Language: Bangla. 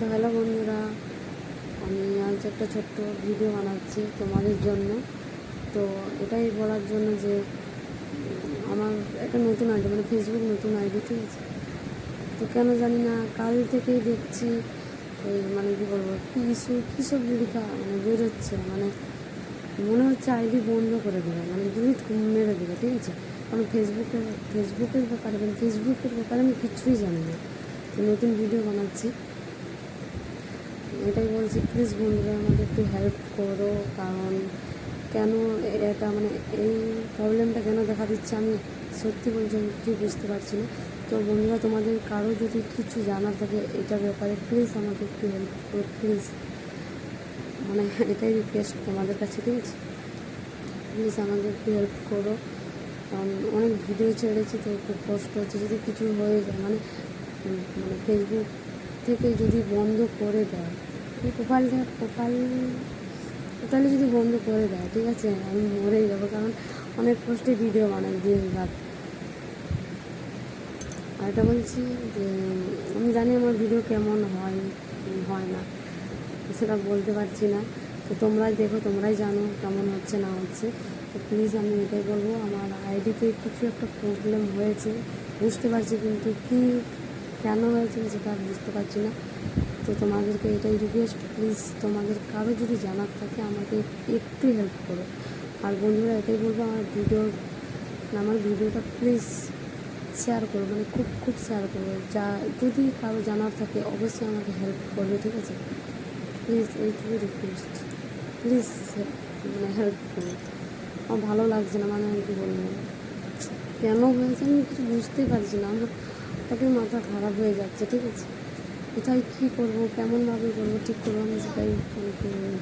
তো হ্যালো বন্ধুরা, আমি আজ একটা ছোট্ট ভিডিও বানাচ্ছি তোমাদের জন্য। তো এটাই বলার জন্য যে, আমার একটা নতুন আইডি মানে ফেসবুক নতুন আইডি, ঠিক আছে? তো কেন জানি না, কাল থেকেই দেখছি ওই মানে কী বলব, কী ইস্যু, কী সব লেখা মানে বেরোচ্ছে মানে মনে হচ্ছে আইডি বন্ধ করে দেবে মানে ডিলিট মেরে দেবে, ঠিক আছে? কারণ ফেসবুকের ফেসবুকের ব্যাপারে মানে ফেসবুকের ব্যাপারে আমি কিছুই জানি না। তো নতুন ভিডিও বানাচ্ছি। এটাই বলছি প্লিজ বন্ধুরা, আমাকে একটু হেল্প করো, কারণ কেন এটা মানে এই প্রবলেমটা কেন দেখা দিচ্ছে আমি সত্যি বলছি, আমি কিছু বুঝতে পারছি না। তো বন্ধুরা, তোমাদের কারও যদি কিছু জানার থাকে এটার ব্যাপারে প্লিজ আমাকে একটু হেল্প করো প্লিজ মানে এটাই রিকোয়েস্ট তোমাদের কাছে, ঠিক আছে? প্লিজ আমাকে একটু হেল্প করো, কারণ অনেক ভিডিও ছেড়েছি, তো খুব কষ্ট হচ্ছে, যদি কিছু হয়ে যায় মানে মানে ফেসবুক থেকে যদি বন্ধ করে দেয় প্রোফাইলটা প্রোফাইল টোটালি যদি বন্ধ করে দেয়, ঠিক আছে? আমি মরেই যাব, কারণ অনেক কষ্টে ভিডিও বানাই দিন রাত আর এটা বলছি যে, আমি জানি আমার ভিডিও কেমন হয় হয় না, সেটা বলতে পারছি না। তো তোমরাই দেখো, তোমরাই জানো কেমন হচ্ছে, না হচ্ছে। তো প্লিজ আমি এটাই বলব, আমার আইডিতে কিছু একটা প্রবলেম হয়েছে, বুঝতে পারছি কিন্তু কি কেন হয়েছে সেটা বুঝতে পারছি না। তো তোমাদেরকে এটাই রিকোয়েস্ট প্লিজ তোমাদের কারও যদি জানার থাকে আমাকে একটু হেল্প করো। আর বন্ধুরা এটাই বলব, আমার ভিডিও আমার ভিডিওটা প্লিজ শেয়ার করো মানে খুব খুব শেয়ার করো। যা, যদি কারও জানার থাকে, অবশ্যই আমাকে হেল্প করবে, ঠিক আছে? প্লিজ এইটুকু রিকোয়েস্ট প্লিজ মানে হেল্প করো। আমার ভালো লাগছে না মানে আমি কি বলব? কেন হয়েছে আমি কিছু বুঝতেই পারছি না। আমার তাকে মাথা খারাপ হয়ে যাচ্ছে, ঠিক আছে কোথায় কী করব, কেমনভাবে করব, ঠিক করব, আমি সেটাই ফোন কি বলব।